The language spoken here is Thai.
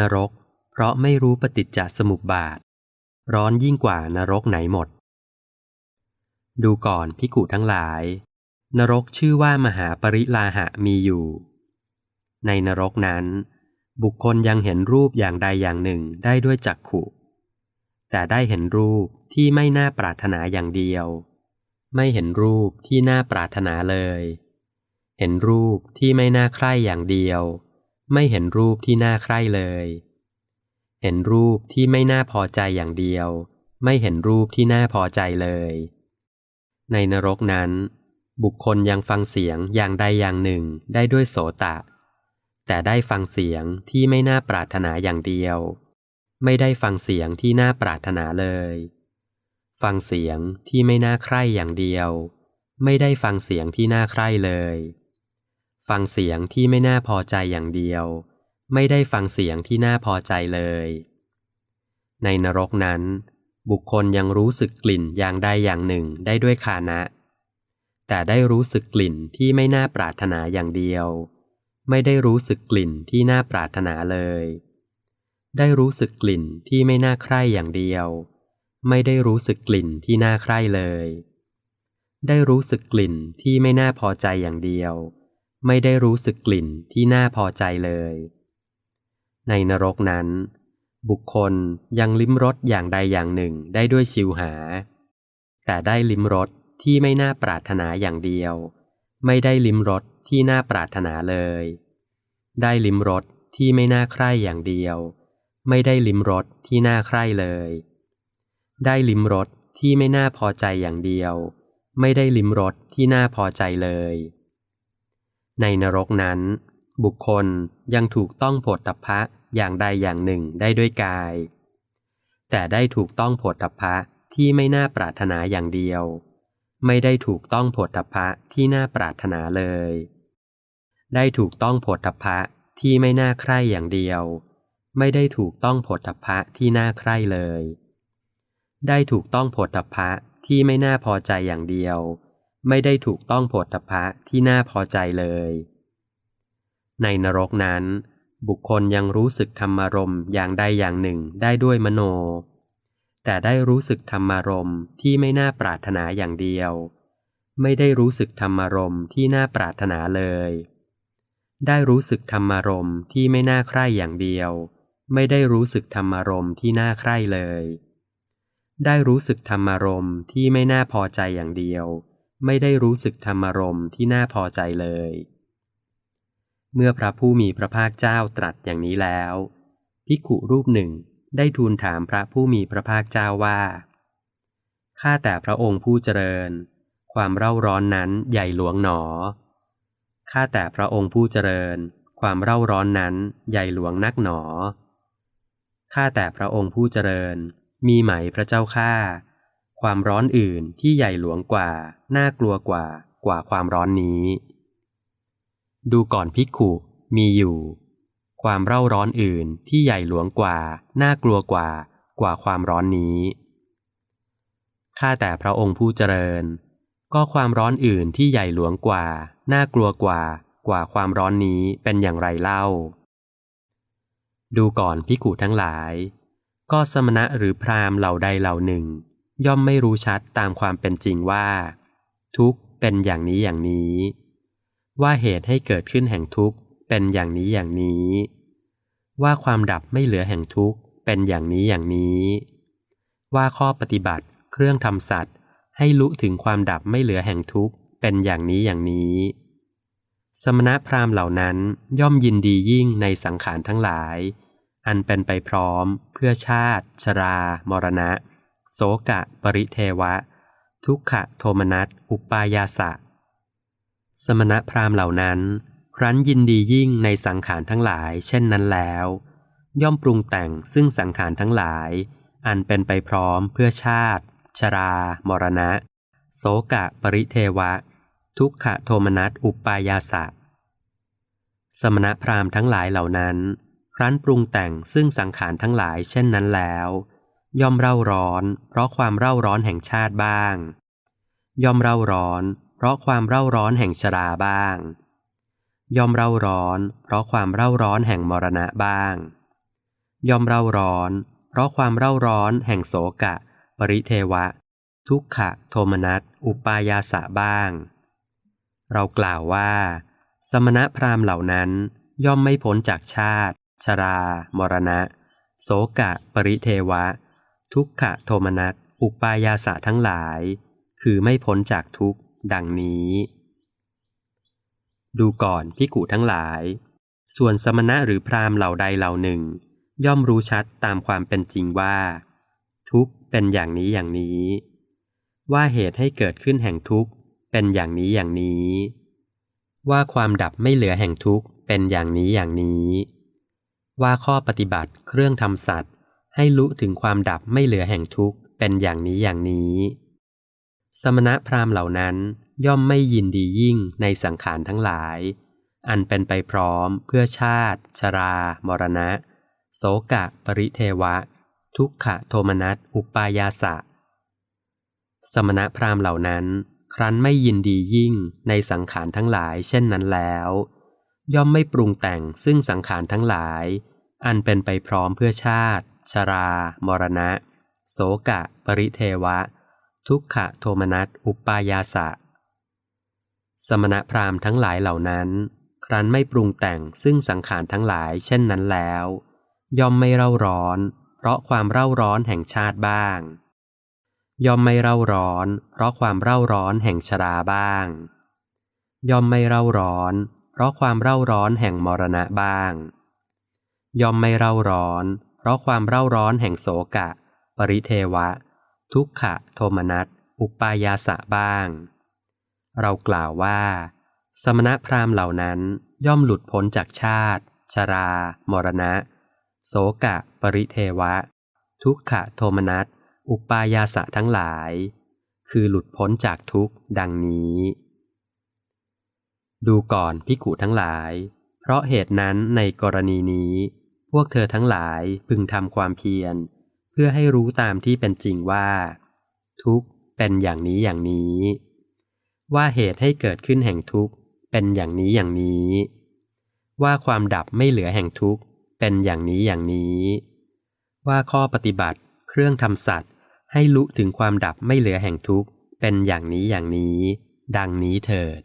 นรก เพราะไม่รู้ปฏิจจสมุปบาท ร้อนยิ่งกว่านรกไหนหมด ดูก่อนพิกุทั้งหลาย นรกชื่อว่ามหาปริลาหะมีอยู่ ในนรกนั้น บุคคลยังเห็นรูปอย่างใดอย่างหนึ่งได้ด้วยจักขุ แต่ได้เห็นรูปที่ไม่น่าปรารถนาอย่างเดียว ไม่เห็นรูปที่น่าปรารถนาเลย เห็นรูปที่ไม่น่าใคร่อย่างเดียว ไม่เห็นรูปที่น่าใคร่เลย เห็นรูปที่ไม่น่าพอใจอย่างเดียว ไม่เห็นรูปที่น่าพอใจเลย ในนรกนั้น บุคคลยังฟังเสียงอย่างใดอย่างหนึ่งได้ด้วยโสตะ แต่ได้ฟังเสียงที่ไม่น่าปรารถนาอย่างเดียว ไม่ได้ฟังเสียงที่น่าปรารถนาเลย ฟังเสียงที่ไม่น่าใคร่อย่างเดียว ไม่ได้ฟังเสียงที่น่าใคร่เลย ฟังเสียงที่ไม่น่าพอใจอย่างเดียว ไม่ได้ฟังเสียงที่น่าพอใจเลย ในนรกนั้น บุคคลยังรู้สึกกลิ่นอย่างใดอย่างหนึ่งได้ด้วยคานะ แต่ได้รู้สึกกลิ่นที่ไม่น่าปรารถนาอย่างเดียว ไม่ได้รู้สึกกลิ่นที่น่าปรารถนาเลย ได้รู้สึกกลิ่นที่ไม่น่าใคร่อย่างเดียว ไม่ได้รู้สึกกลิ่นที่น่าใคร่เลย ได้รู้สึกกลิ่นที่ไม่น่าพอใจอย่างเดียว ไม่ได้รู้สึกกลิ่นที่น่าพอใจเลย ในนรกนั้น บุคคลยังลิ้มรสอย่างใดอย่างหนึ่งได้ด้วยชิวหา แต่ได้ลิ้มรสที่ไม่น่าปรารถนาอย่างเดียว ไม่ได้ลิ้มรสที่น่าปรารถนาเลย ได้ลิ้มรสที่ไม่น่าใคร่อย่างเดียว ไม่ได้ลิ้มรสที่น่าใคร่เลย ได้ลิ้มรสที่ไม่น่าพอใจอย่างเดียว ไม่ได้ลิ้มรสที่น่าพอใจเลย ในนรกนั้น บุคคลยังถูกต้องโผฏฐัพพะอย่างใดอย่างหนึ่งได้ด้วยกาย แต่ได้ถูกต้องโผฏฐัพพะที่ไม่น่าปรารถนาอย่างเดียว ไม่ได้ถูกต้องโผฏฐัพพะที่น่าปรารถนาเลย ได้ถูกต้องโผฏฐัพพะที่ไม่น่าใคร่อย่างเดียว ไม่ได้ถูกต้องโผฏฐัพพะที่น่าใคร่เลย ได้ถูกต้องโผฏฐัพพะที่ไม่น่าพอใจอย่างเดียว ไม่ได้ถูกต้องโผฏฐัพพะที่น่าพอใจเลย ในนรกนั้น บุคคลยังรู้สึกธรรมารมณ์อย่างใดอย่างหนึ่งได้ด้วยมโน แต่ได้รู้สึกธรรมารมณ์ที่ไม่น่าปรารถนาอย่างเดียว ไม่ได้รู้สึกธรรมารมณ์ที่น่าปรารถนาเลย ได้รู้สึกธรรมารมณ์ที่ไม่น่าใคร่อย่างเดียว ไม่ได้รู้สึกธรรมารมณ์ที่น่าใคร่เลยได้รู้สึกธรรมารมณ์ที่ไม่น่าพอใจอย่างเดียว ไม่ได้รู้สึกธรรมรมที่น่าพอใจเลย เมื่อพระผู้มีพระภาคเจ้าตรัสอย่างนี้แล้วภิกุรูปหนึ่งได้ทูลถามพระผู้มีพระภาคเจ้าว่า ข้าแต่พระองค์ผู้เจริญ ความเร่าร้อนนั้นใหญ่หลวงหนอ ข้าแต่พระองค์ผู้เจริญ ความเร่าร้อนนั้นใหญ่หลวงนักหนอ ข้าแต่พระองค์ผู้เจริญ มีไหมพระเจ้าข้า ความร้อนอื่นที่ใหญ่หลวงกว่า น่ากลัวกว่า กว่าความร้อนนี้ ดูก่อนภิกขุมีอยู่ ความเร่าร้อนอื่นที่ใหญ่หลวงกว่า น่ากลัวกว่า กว่าความร้อนนี้ ข้าแต่พระองค์ผู้เจริญ ก็ความร้อนอื่นที่ใหญ่หลวงกว่า น่ากลัวกว่า กว่าความร้อนนี้เป็นอย่างไรเล่า ดูก่อนภิกุทั้งหลาย ก็สมณะหรือพราหมณ์เหล่าใดเหล่าหนึ่ง ย่อมไม่รู้ชัดตามความเป็นจริงว่า ทุกข์เป็นอย่างนี้อย่างนี้ ว่าเหตุให้เกิดขึ้นแห่งทุกข์เป็นอย่างนี้อย่างนี้ ว่าความดับไม่เหลือแห่งทุกข์เป็นอย่างนี้อย่างนี้ ว่าข้อปฏิบัติเครื่องทำสัตว์ ให้ลุถึงความดับไม่เหลือแห่งทุกข์เป็นอย่างนี้อย่างนี้ สมณพราหมณ์เหล่านั้นย่อมยินดียิ่งในสังขารทั้งหลาย อันเป็นไปพร้อมเพื่อชาติ ชรา มรณะ โสกะ ปริเทวะ ทุกขะโทมนัสอุปายาสะ สมณพราหมณ์เหล่านั้น ครั้นยินดียิ่งในสังขารทั้งหลาย เช่นนั้นแล้ว ย่อมปรุงแต่งซึ่งสังขารทั้งหลาย อันเป็นไปพร้อมเพื่อชาติ ชรา มรณะ โสกะ ปริเทวะ ทุกขะโทมนัสอุปายาสะสมณพราหมณ์ทั้งหลายเหล่านั้น ครั้นปรุงแต่งซึ่งสังขารทั้งหลายเช่นนั้นแล้ว ย่อมเร่าร้อน เพราะความเร่าร้อนแห่งชาติบ้าง ย่อมเร่าร้อน เพราะความเร่าร้อนแห่งชราบ้าง ย่อมเร่าร้อน เพราะความเร่าร้อนแห่งมรณะบ้าง ย่อมเร่าร้อน เพราะความเร่าร้อนแห่งโสกะ ปริเทวะ ทุกขะโทมนัสอุปายาสะบ้าง เรากล่าวว่า สมณพราหมณ์เหล่านั้นย่อมไม่พ้นจากชาติ ชรา มรณะ โสกะ ปริเทวะ ทุกขะโทมนัสอุปายาสะทั้งหลาย คือไม่พ้นจากทุกข์ ดังนี้ ดูก่อนพิกุทั้งหลาย ส่วนสมณะหรือพราหมณ์เหล่าใดเหล่าหนึ่ง ย่อมรู้ชัดตามความเป็นจริงว่า ทุกข์เป็นอย่างนี้อย่างนี้ ว่าเหตุให้เกิดขึ้นแห่งทุกข์เป็นอย่างนี้อย่างนี้ ว่าความดับไม่เหลือแห่งทุกข์เป็นอย่างนี้อย่างนี้ ว่าข้อปฏิบัติเครื่องทำสัตว์ ให้รู้ถึงความดับไม่เหลือแห่งทุกข์เป็นอย่างนี้อย่างนี้ สมณะพราหมณ์เหล่านั้นย่อมไม่ยินดียิ่งในสังขารทั้งหลาย อันเป็นไปพร้อมเพื่อชาติ ชรา มรณะ โสกะ ปริเทวะ ทุกขะโทมนัสอุปายาสะ สมณะพราหมณ์เหล่านั้น ครั้นไม่ยินดียิ่งในสังขารทั้งหลายเช่นนั้นแล้ว ย่อมไม่ปรุงแต่งซึ่งสังขารทั้งหลาย อันเป็นไปพร้อมเพื่อชาติ ชรา มรณะ โสกะ ปริเทวะ ทุกขะโทมนัสอุปายาสะ สมณพราหมณ์ทั้งหลายเหล่านั้น ครั้นไม่ปรุงแต่งซึ่งสังขารทั้งหลายเช่นนั้นแล้ว ย่อมไม่เร่าร้อน เพราะความเร่าร้อนแห่งชาติบ้าง ย่อมไม่เร่าร้อน เพราะความเร่าร้อนแห่งชราบ้าง ย่อมไม่เร่าร้อน เพราะความเร่าร้อนแห่งมรณะบ้างย่อมไม่เร่าร้อน เพราะความเร่าร้อนแห่งโสกะ ปริเทวะ ทุกขะโทมนัสอุปายาสะบ้าง เรากล่าวว่า สมณพราหมณ์เหล่านั้นย่อมหลุดพ้นจากชาติ ชรา มรณะ โสกะ ปริเทวะ ทุกขะโทมนัสอุปายาสะทั้งหลาย คือหลุดพ้นจากทุกข์ดังนี้ ดูก่อนพิกุทั้งหลาย เพราะเหตุนั้นในกรณีนี้ วกเธอทั้งหลายพึงทำความเพียร เพื่อให้รู้ตามที่เป็นจริงว่า ทุกข์เป็นอย่างนี้อย่างนี้ ว่าเหตุให้เกิดขึ้นแห่งทุกข์เป็นอย่างนี้อย่างนี้ ว่าความดับไม่เหลือแห่งทุกข์เป็นอย่างนี้อย่างนี้ ว่าข้อปฏิบัติเครื่องทำสัตว์ ให้ลุถึงความดับไม่เหลือแห่งทุกข์เป็นอย่างนี้อย่างนี้ ดังนี้เถิด